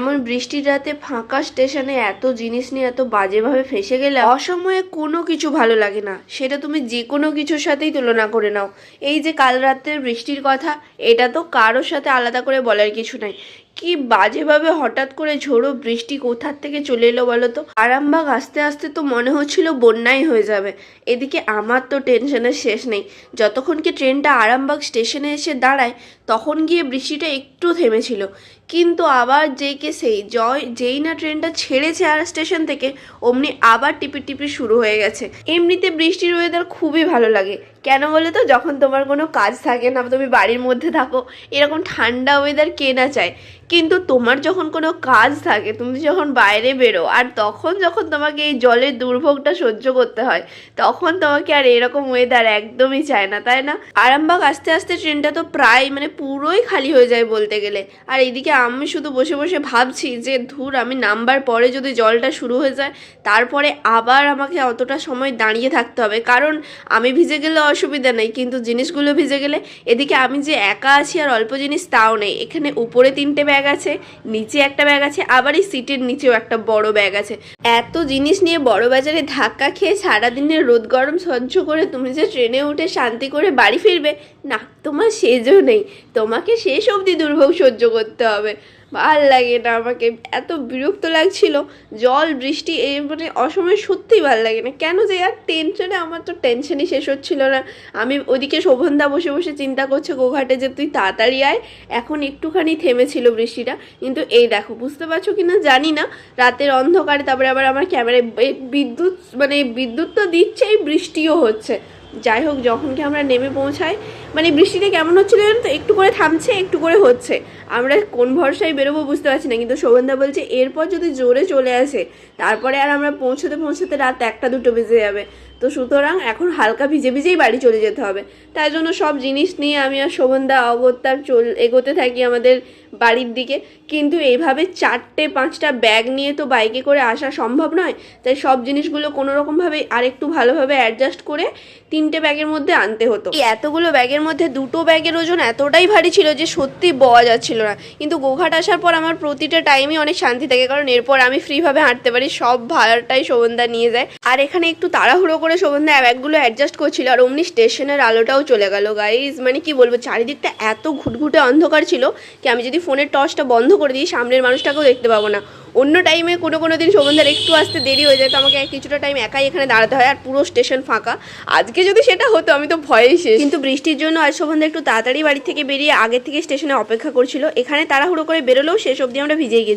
এমন বৃষ্টির রাতে ফাঁকা স্টেশনে এত জিনিস নিয়ে এত বাজেভাবে ফেসে গেলে অসময়ে কোনো কিছু ভালো লাগে না। সেটা তুমি যে কোনো কিছুর সাথেই তুলনা করে নাও। এই যে কাল রাতের বৃষ্টির কথা, এটা তো কারোর সাথে আলাদা করে বলার কিছু নাই। কি বাজেভাবে হঠাৎ করে ঝোড়ো বৃষ্টি কোথার থেকে চলে এলো বলো তো? আরামবাগ আস্তে আস্তে তো মনে হচ্ছিল বন্যাই হয়ে যাবে। এদিকে আমার তো টেনশনের শেষ নেই। যতক্ষণ কি ট্রেনটা আরামবাগ স্টেশনে এসে দাঁড়ায়, তখন গিয়ে বৃষ্টিটা একটু থেমেছিল। কিন্তু আবার যেই কে সেই, জয়, যেই না ট্রেনটা ছেড়েছে আর স্টেশন থেকে, অমনি আবার টিপি টিপি শুরু হয়ে গেছে। এমনিতে বৃষ্টির ওয়েদার খুবই ভালো লাগে। কেন বলে তো? যখন তোমার কোনো কাজ থাকে না, তুমি বাড়ির মধ্যে থাকো, এরকম ঠান্ডা ওয়েদার কে না চায়। কিন্তু তোমার যখন কোনো কাজ থাকে, তুমি যখন বাইরে বেরো আর তখন যখন তোমাকে এই জলের দুর্ভোগটা সহ্য করতে হয়, তখন তোমাকে আর এরকম ওয়েদার একদমই চায় না, তাই না? আরামবাগ আস্তে আস্তে ট্রেনটা তো প্রায় মানে পুরোই খালি হয়ে যায় বলতে গেলে। আর এইদিকে আমি শুধু বসে বসে ভাবছি যে, ধুর আমি নামবার পরে যদি জলটা শুরু হয়ে যায়, তারপরে আবার আমাকে অতটা সময় দাঁড়িয়ে থাকতে হবে। কারণ আমি ভিজে গেলে অসুবিধা নেই, কিন্তু জিনিসগুলো ভিজে গেলে, এদিকে আমি যে একা আছি আর অল্প জিনিস তাও নেই। এখানে উপরে তিনটে ব্যাগ আছে, নিচে একটা ব্যাগ আছে, আবার এই সিটের নিচেও একটা বড় ব্যাগ আছে। এত জিনিস নিয়ে বড় বাজারে ধাক্কা খেয়ে সারাদিনের রোদ গরম সহ্য করে তুমি যে ট্রেনে উঠে শান্তি করে বাড়ি ফিরবে, না, তোমার সেজও নেই। তোমাকে শেষ অবধি দুর্ভোগ সহ্য করতে হবে। ভালো লাগে না আমাকে। এত বিরক্ত লাগছিল, জল, বৃষ্টি, এই মানে অসময়ে সত্যিই ভালো লাগে না। কেন যে আর টেনশনে আমার তো টেনশনই শেষ হচ্ছিল না। আমি ওদিকে শোভনদা বসে বসে চিন্তা করছে, গোঘাটে যে তুই তাড়াতাড়ি আয়। এখন একটুখানি থেমেছিল বৃষ্টিটা। কিন্তু এই দেখো, বুঝতে পারছ কি না জানি না। রাতের অন্ধকারে তারপরে আবার আমার ক্যামেরায় বিদ্যুৎ মানে বিদ্যুৎ তো দিচ্ছেই, বৃষ্টিও হচ্ছে। যাই হোক যখন কি আমরা নেমে পৌঁছাই মানে বৃষ্টিটা কেমন হচ্ছিল জানো তো? একটু করে থামছে, একটু করে হচ্ছে। আমরা কোন ভরসায় বেরোবো বুঝতে পারছি না, কিন্তু শোভনদা বলছে, এরপর যদি জোরে চলে আসে, তারপরে আর আমরা পৌঁছতে পৌঁছতে রাত একটা, দুটো বেজে যাবে। তো সুতরাং এখন হালকা ভিজে, ভিজেই বাড়ি চলে যেতে হবে। তাই জন্য সব জিনিস নিয়ে আমি আর শোভনদা অগত্যার চল, এগোতে থাকি আমাদের বাড়ির দিকে। কিন্তু এইভাবে চারটে, পাঁচটা ব্যাগ নিয়ে তো বাইকে করে আসা সম্ভব নয়। তাই সব জিনিসগুলো কোনো রকমভাবে আরেকটু ভালোভাবে অ্যাডজাস্ট করে তিনটে ব্যাগের মধ্যে আনতে হতো। এই এতগুলো ব্যাগের মধ্যে দুটো ব্যাগের ওজন এতটাই ভারী ছিল যে সত্যি বওয়া যাচ্ছিল না। কিন্তু গোঘাট আসার পর আমার প্রতিটা টাইমই অনেক শান্তি থাকে। কারণ এরপর আমি ফ্রিভাবে হাঁটতে পারি, সব ভাড়াটাই শোভনদা নিয়ে যায়। আর এখানে একটু তাড়াহুড়ো করে শোভনদা ব্যাগগুলো অ্যাডজাস্ট করছিল আর অমনি স্টেশনের আলোটাও চলে গেল গাইজ মানে কি বলব, চারিদিকটা এত ঘুটঘুটে অন্ধকার ছিল কি আমি যদি ফোনের টর্চটা বন্ধ করে দিই, সামনের মানুষটাকেও দেখতে পাবো না। অন্য টাইমে কোনো কোনো দিন শোভনদার একটু আসতে দেরি হয়ে যায়, তো আমাকে কিছুটা টাইম একাই এখানে দাঁড়াতে হয়, আর পুরো স্টেশন ফাঁকা। আজকে যদি সেটা হতো, আমি তো ভয়েই শেষ। কিন্তু বৃষ্টির জন্য আজ শোভনদা একটু তাড়াতাড়ি বাড়ি থেকে বেরিয়ে আগে থেকে স্টেশনে অপেক্ষা করছিল। এখানে তাড়াহুড়ো করে বেরোলেও শেষ অবধি আমরা ভিজে গেছি।